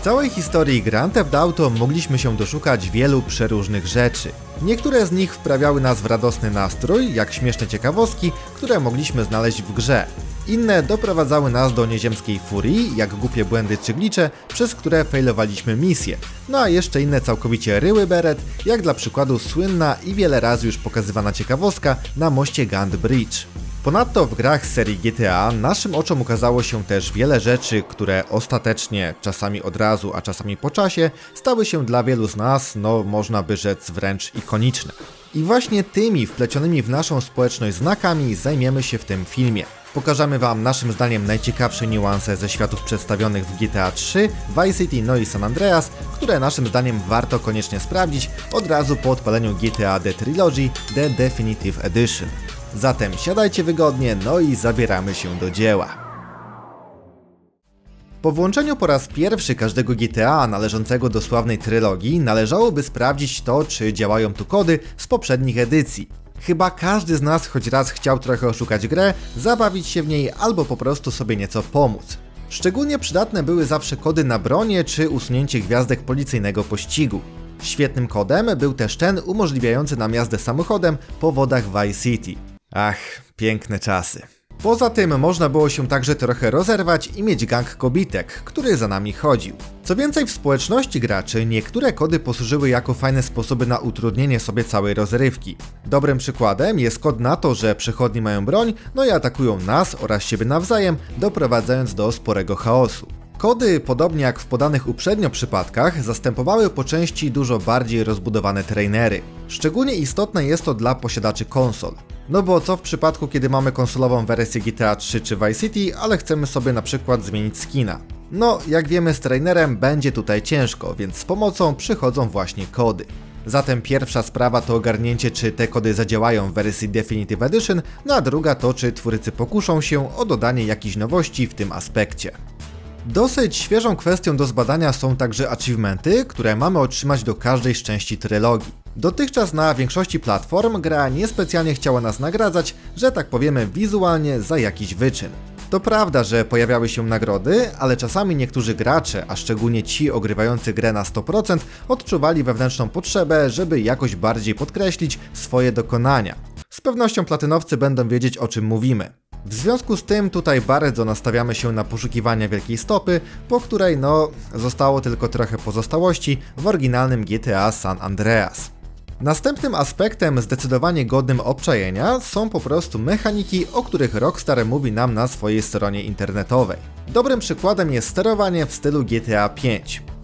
W całej historii Grand Theft Auto mogliśmy się doszukać wielu przeróżnych rzeczy. Niektóre z nich wprawiały nas w radosny nastrój, jak śmieszne ciekawostki, które mogliśmy znaleźć w grze. Inne doprowadzały nas do nieziemskiej furii, jak głupie błędy czy glicze, przez które failowaliśmy misję. No a jeszcze inne całkowicie ryły beret, jak dla przykładu słynna i wiele razy już pokazywana ciekawostka na moście Gand Bridge. Ponadto w grach serii GTA naszym oczom ukazało się też wiele rzeczy, które ostatecznie, czasami od razu, a czasami po czasie, stały się dla wielu z nas, no można by rzec wręcz ikoniczne. I właśnie tymi wplecionymi w naszą społeczność znakami zajmiemy się w tym filmie. Pokażemy Wam naszym zdaniem najciekawsze niuanse ze światów przedstawionych w GTA 3, Vice City, no i San Andreas, które naszym zdaniem warto koniecznie sprawdzić od razu po odpaleniu GTA The Trilogy The Definitive Edition. Zatem siadajcie wygodnie, no i zabieramy się do dzieła. Po włączeniu po raz pierwszy każdego GTA należącego do sławnej trylogii należałoby sprawdzić to, czy działają tu kody z poprzednich edycji. Chyba każdy z nas choć raz chciał trochę oszukać grę, zabawić się w niej albo po prostu sobie nieco pomóc. Szczególnie przydatne były zawsze kody na bronie czy usunięcie gwiazdek policyjnego pościgu. Świetnym kodem był też ten umożliwiający nam jazdę samochodem po wodach Vice City. Ach, piękne czasy. Poza tym można było się także trochę rozerwać i mieć gang kobitek, który za nami chodził. Co więcej, w społeczności graczy niektóre kody posłużyły jako fajne sposoby na utrudnienie sobie całej rozrywki. Dobrym przykładem jest kod na to, że przechodni mają broń, no i atakują nas oraz siebie nawzajem, doprowadzając do sporego chaosu. Kody, podobnie jak w podanych uprzednio przypadkach, zastępowały po części dużo bardziej rozbudowane trainery. Szczególnie istotne jest to dla posiadaczy konsol. No bo co w przypadku, kiedy mamy konsolową wersję GTA 3 czy Vice City, ale chcemy sobie na przykład zmienić skina? No, jak wiemy z trainerem będzie tutaj ciężko, więc z pomocą przychodzą właśnie kody. Zatem pierwsza sprawa to ogarnięcie, czy te kody zadziałają w wersji Definitive Edition, no a druga to, czy twórcy pokuszą się o dodanie jakichś nowości w tym aspekcie. Dosyć świeżą kwestią do zbadania są także achievementy, które mamy otrzymać do każdej z części trylogii. Dotychczas na większości platform gra niespecjalnie chciała nas nagradzać, że tak powiemy wizualnie za jakiś wyczyn. To prawda, że pojawiały się nagrody, ale czasami niektórzy gracze, a szczególnie ci ogrywający grę na 100%, odczuwali wewnętrzną potrzebę, żeby jakoś bardziej podkreślić swoje dokonania. Z pewnością platynowcy będą wiedzieć o czym mówimy. W związku z tym tutaj bardzo nastawiamy się na poszukiwania wielkiej stopy, po której no zostało tylko trochę pozostałości w oryginalnym GTA San Andreas. Następnym aspektem zdecydowanie godnym obczajenia są po prostu mechaniki, o których Rockstar mówi nam na swojej stronie internetowej. Dobrym przykładem jest sterowanie w stylu GTA V.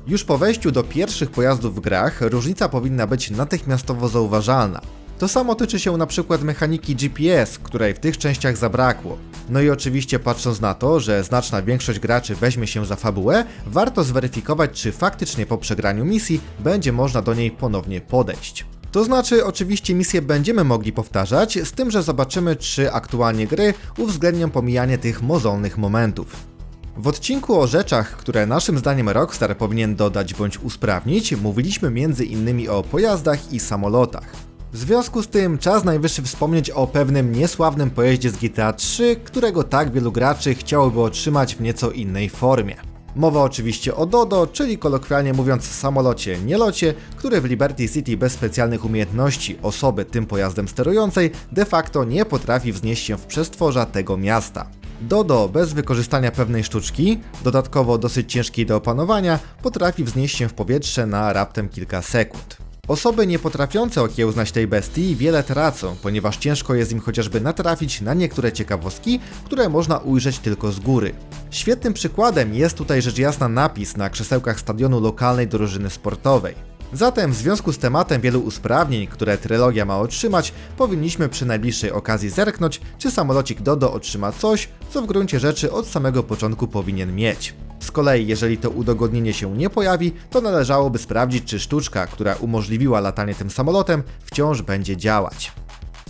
Już po wejściu do pierwszych pojazdów w grach różnica powinna być natychmiastowo zauważalna. To samo tyczy się na przykład mechaniki GPS, której w tych częściach zabrakło. No i oczywiście patrząc na to, że znaczna większość graczy weźmie się za fabułę, warto zweryfikować, czy faktycznie po przegraniu misji będzie można do niej ponownie podejść. To znaczy, oczywiście misje będziemy mogli powtarzać, z tym, że zobaczymy, czy aktualnie gry uwzględnią pomijanie tych mozolnych momentów. W odcinku o rzeczach, które naszym zdaniem Rockstar powinien dodać bądź usprawnić, mówiliśmy m.in. o pojazdach i samolotach. W związku z tym czas najwyższy wspomnieć o pewnym niesławnym pojeździe z GTA 3, którego tak wielu graczy chciałoby otrzymać w nieco innej formie. Mowa oczywiście o Dodo, czyli kolokwialnie mówiąc samolocie nielocie, który w Liberty City bez specjalnych umiejętności osoby tym pojazdem sterującej de facto nie potrafi wznieść się w przestworza tego miasta. Dodo bez wykorzystania pewnej sztuczki, dodatkowo dosyć ciężkiej do opanowania, potrafi wznieść się w powietrze na raptem kilka sekund. Osoby nie potrafiące okiełznać tej bestii wiele tracą, ponieważ ciężko jest im chociażby natrafić na niektóre ciekawostki, które można ujrzeć tylko z góry. Świetnym przykładem jest tutaj rzecz jasna napis na krzesełkach stadionu lokalnej drużyny sportowej. Zatem w związku z tematem wielu usprawnień, które trylogia ma otrzymać, powinniśmy przy najbliższej okazji zerknąć, czy samolocik Dodo otrzyma coś, co w gruncie rzeczy od samego początku powinien mieć. Z kolei, jeżeli to udogodnienie się nie pojawi, to należałoby sprawdzić, czy sztuczka, która umożliwiła latanie tym samolotem, wciąż będzie działać.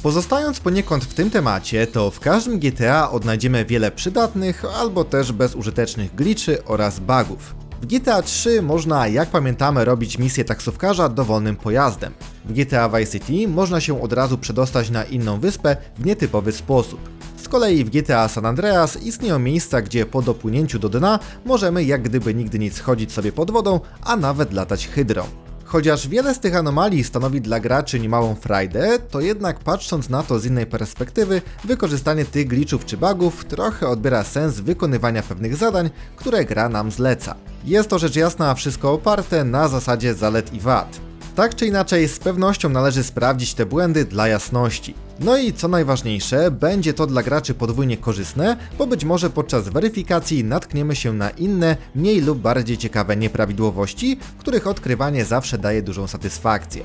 Pozostając poniekąd w tym temacie, to w każdym GTA odnajdziemy wiele przydatnych albo też bezużytecznych glitchy oraz bugów. W GTA 3 można, jak pamiętamy, robić misję taksówkarza dowolnym pojazdem. W GTA Vice City można się od razu przedostać na inną wyspę w nietypowy sposób. Z kolei w GTA San Andreas istnieją miejsca, gdzie po dopłynięciu do dna możemy jak gdyby nigdy nic chodzić sobie pod wodą, a nawet latać hydrą. Chociaż wiele z tych anomalii stanowi dla graczy niemałą frajdę, to jednak patrząc na to z innej perspektywy, wykorzystanie tych glitchów czy bugów trochę odbiera sens wykonywania pewnych zadań, które gra nam zleca. Jest to rzecz jasna wszystko oparte na zasadzie zalet i wad. Tak czy inaczej, z pewnością należy sprawdzić te błędy dla jasności. No i co najważniejsze, będzie to dla graczy podwójnie korzystne, bo być może podczas weryfikacji natkniemy się na inne, mniej lub bardziej ciekawe nieprawidłowości, których odkrywanie zawsze daje dużą satysfakcję.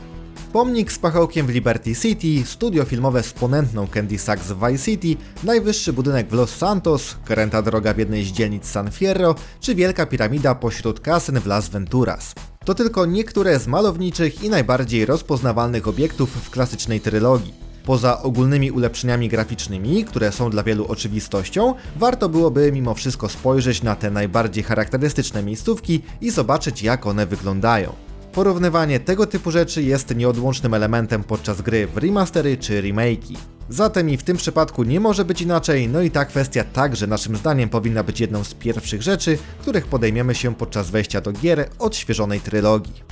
Pomnik z pachołkiem w Liberty City, studio filmowe z ponętną Candy Sachs w Vice City, najwyższy budynek w Los Santos, kręta droga w jednej z dzielnic San Fierro, czy wielka piramida pośród kasyn w Las Venturas. To tylko niektóre z malowniczych i najbardziej rozpoznawalnych obiektów w klasycznej trylogii. Poza ogólnymi ulepszeniami graficznymi, które są dla wielu oczywistością, warto byłoby mimo wszystko spojrzeć na te najbardziej charakterystyczne miejscówki i zobaczyć jak one wyglądają. Porównywanie tego typu rzeczy jest nieodłącznym elementem podczas gry w remastery czy remake'i. Zatem i w tym przypadku nie może być inaczej, no i ta kwestia także naszym zdaniem powinna być jedną z pierwszych rzeczy, których podejmiemy się podczas wejścia do gier odświeżonej trylogii.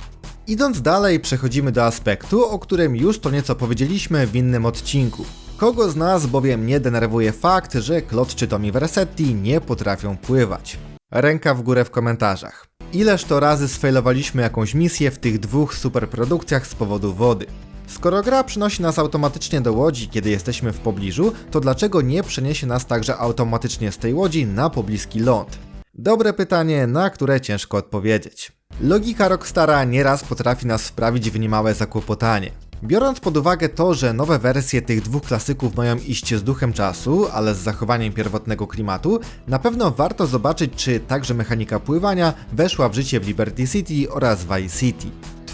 Idąc dalej, przechodzimy do aspektu, o którym już to nieco powiedzieliśmy w innym odcinku. Kogo z nas bowiem nie denerwuje fakt, że Klot czy Tommy Versetti nie potrafią pływać? Ręka w górę w komentarzach. Ileż to razy sfailowaliśmy jakąś misję w tych dwóch superprodukcjach z powodu wody? Skoro gra przynosi nas automatycznie do łodzi, kiedy jesteśmy w pobliżu, to dlaczego nie przeniesie nas także automatycznie z tej łodzi na pobliski ląd? Dobre pytanie, na które ciężko odpowiedzieć. Logika Rockstara nieraz potrafi nas wprawić w niemałe zakłopotanie. Biorąc pod uwagę to, że nowe wersje tych dwóch klasyków mają iść z duchem czasu, ale z zachowaniem pierwotnego klimatu, na pewno warto zobaczyć, czy także mechanika pływania weszła w życie w Liberty City oraz Vice City.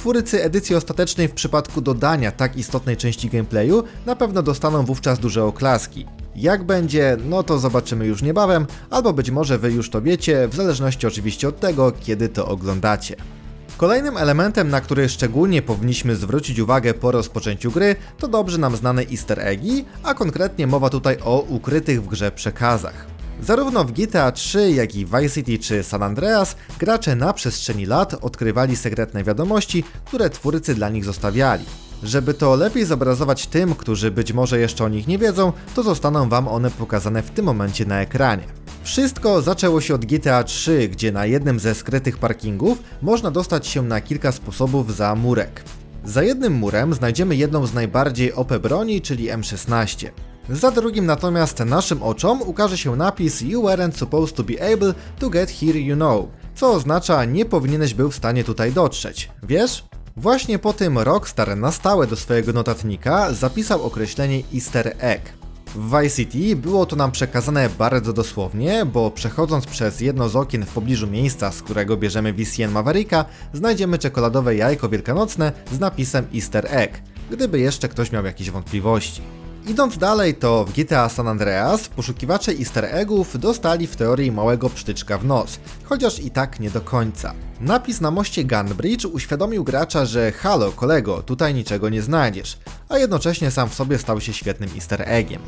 Twórcy edycji ostatecznej w przypadku dodania tak istotnej części gameplayu na pewno dostaną wówczas duże oklaski. Jak będzie, no to zobaczymy już niebawem, albo być może wy już to wiecie, w zależności oczywiście od tego, kiedy to oglądacie. Kolejnym elementem, na który szczególnie powinniśmy zwrócić uwagę po rozpoczęciu gry, to dobrze nam znane easter eggi, a konkretnie mowa tutaj o ukrytych w grze przekazach. Zarówno w GTA 3, jak i Vice City czy San Andreas gracze na przestrzeni lat odkrywali sekretne wiadomości, które twórcy dla nich zostawiali. Żeby to lepiej zobrazować tym, którzy być może jeszcze o nich nie wiedzą, to zostaną Wam one pokazane w tym momencie na ekranie. Wszystko zaczęło się od GTA 3, gdzie na jednym ze skrytych parkingów można dostać się na kilka sposobów za murek. Za jednym murem znajdziemy jedną z najbardziej OP broni, czyli M16. Za drugim natomiast naszym oczom ukaże się napis You weren't supposed to be able to get here you know, co oznacza nie powinieneś był w stanie tutaj dotrzeć. Wiesz? Właśnie po tym Rockstar na stałe do swojego notatnika zapisał określenie easter egg. W Vice City było to nam przekazane bardzo dosłownie, bo przechodząc przez jedno z okien w pobliżu miejsca, z którego bierzemy VCN Mavericka, znajdziemy czekoladowe jajko wielkanocne z napisem Easter Egg, gdyby jeszcze ktoś miał jakieś wątpliwości. Idąc dalej, to w GTA San Andreas poszukiwacze easter eggów dostali w teorii małego psztyczka w nos, chociaż i tak nie do końca. Napis na moście Gunbridge uświadomił gracza, że halo kolego, tutaj niczego nie znajdziesz, a jednocześnie sam w sobie stał się świetnym easter eggiem.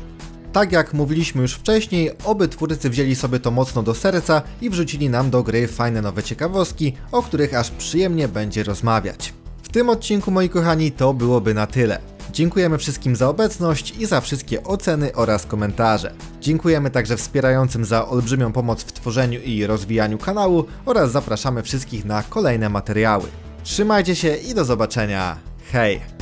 Tak jak mówiliśmy już wcześniej, oby twórcy wzięli sobie to mocno do serca i wrzucili nam do gry fajne nowe ciekawostki, o których aż przyjemnie będzie rozmawiać. W tym odcinku, moi kochani, to byłoby na tyle. Dziękujemy wszystkim za obecność i za wszystkie oceny oraz komentarze. Dziękujemy także wspierającym za olbrzymią pomoc w tworzeniu i rozwijaniu kanału oraz zapraszamy wszystkich na kolejne materiały. Trzymajcie się i do zobaczenia. Hej!